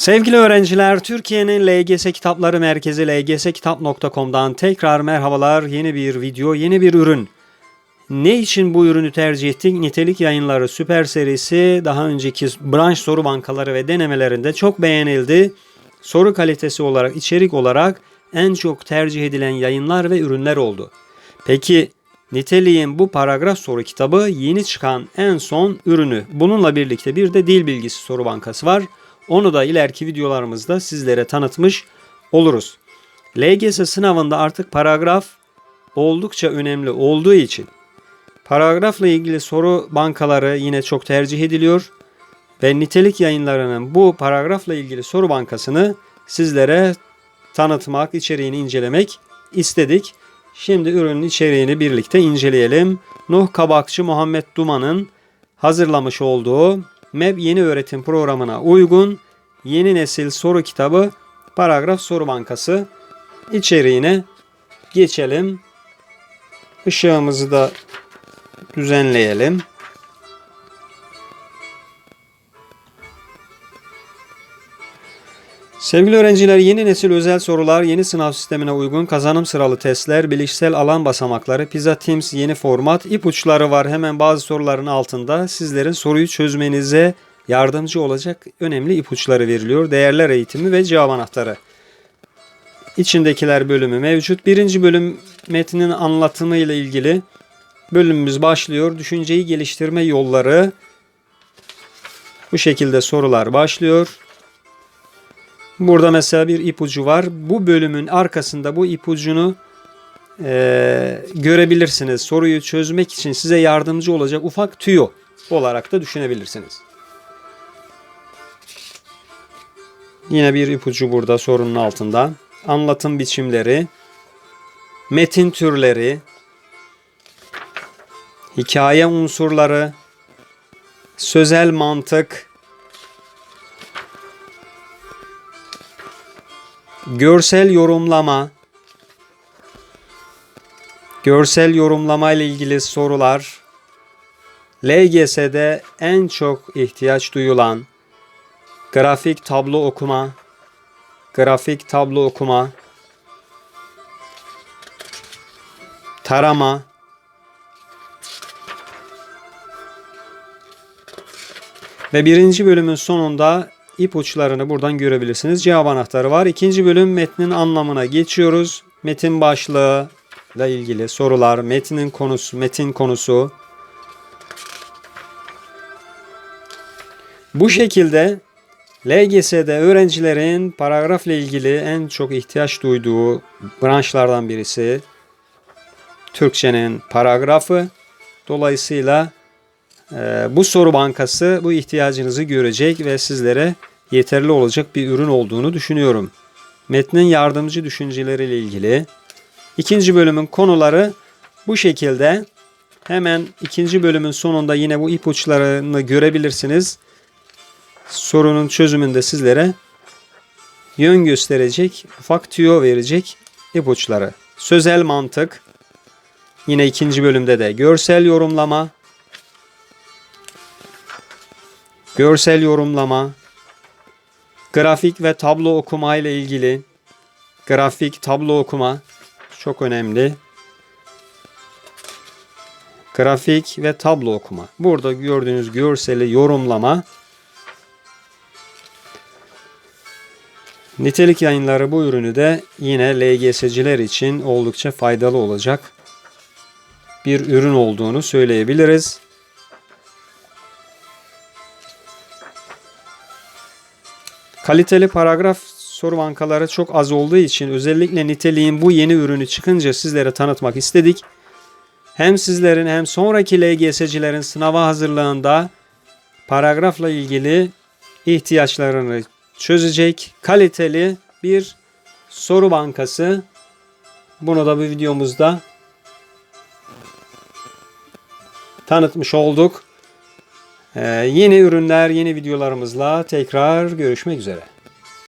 Sevgili öğrenciler, Türkiye'nin LGS Kitapları Merkezi lgskitap.com'dan tekrar merhabalar. Yeni bir video, yeni bir ürün. Ne için bu ürünü tercih ettik? Nitelik Yayınları Süper serisi daha önceki branş soru bankaları ve denemelerinde çok beğenildi. Soru kalitesi olarak, içerik olarak en çok tercih edilen yayınlar ve ürünler oldu. Peki Niteliğin bu paragraf soru kitabı yeni çıkan en son ürünü. Bununla birlikte bir de dil bilgisi soru bankası var. Onu da ileriki videolarımızda sizlere tanıtmış oluruz. LGS sınavında artık paragraf oldukça önemli olduğu için paragrafla ilgili soru bankaları yine çok tercih ediliyor ve nitelik yayınlarının bu paragrafla ilgili soru bankasını sizlere tanıtmak, içeriğini incelemek istedik. Şimdi ürünün içeriğini birlikte inceleyelim. Nuh Kabakçı Muhammed Duman'ın hazırlamış olduğu MEB yeni öğretim programına uygun yeni nesil soru kitabı paragraf soru bankası içeriğine geçelim. Işığımızı da düzenleyelim. Sevgili öğrenciler yeni nesil özel sorular, yeni sınav sistemine uygun kazanım sıralı testler, bilişsel alan basamakları, PISA Teams yeni format, ipuçları var hemen bazı soruların altında. Sizlerin soruyu çözmenize yardımcı olacak önemli ipuçları veriliyor. Değerler eğitimi ve cevap anahtarı. İçindekiler bölümü mevcut. Birinci bölüm metnin anlatımı ile ilgili bölümümüz başlıyor. Düşünceyi geliştirme yolları. Bu şekilde sorular başlıyor. Burada mesela bir ipucu var. Bu bölümün arkasında bu ipucunu e, görebilirsiniz. Soruyu çözmek için size yardımcı olacak ufak tüyo olarak da düşünebilirsiniz. Yine bir ipucu burada sorunun altında. Anlatım biçimleri, metin türleri, hikaye unsurları, sözel mantık, Görsel yorumlama. Görsel yorumlama ile ilgili sorular. LGS'de en çok ihtiyaç duyulan grafik tablo okuma. Grafik tablo okuma. Tarama. Ve birinci bölümün sonunda ipuçlarını buradan görebilirsiniz. Cevap anahtarı var. İkinci bölüm metnin anlamına geçiyoruz. Metin başlığı ile ilgili sorular, metnin konusu, metin konusu. Bu şekilde LGS'de öğrencilerin paragrafla ilgili en çok ihtiyaç duyduğu branşlardan birisi Türkçenin paragrafı. Dolayısıyla bu soru bankası bu ihtiyacınızı görecek ve sizlere yeterli olacak bir ürün olduğunu düşünüyorum. Metnin yardımcı düşünceleriyle ilgili. İkinci bölümün konuları bu şekilde. Hemen ikinci bölümün sonunda yine bu ipuçlarını görebilirsiniz. Sorunun çözümünde sizlere yön gösterecek, ufak tüyo verecek ipuçları. Sözel mantık, yine ikinci bölümde de görsel yorumlama, görsel yorumlama, Grafik ve tablo okuma ile ilgili grafik, tablo okuma çok önemli. Grafik ve tablo okuma. Burada gördüğünüz görseli yorumlama. Nitelik yayınları bu ürünü de yine LGS'ciler için oldukça faydalı olacak bir ürün olduğunu söyleyebiliriz. Kaliteli paragraf soru bankaları çok az olduğu için özellikle niteliğin bu yeni ürünü çıkınca sizlere tanıtmak istedik. Hem sizlerin hem sonraki LGS'cilerin sınava hazırlığında paragrafla ilgili ihtiyaçlarını çözecek kaliteli bir soru bankası. Bunu da bu videomuzda tanıtmış olduk. Ee, yeni ürünler, yeni videolarımızla tekrar görüşmek üzere.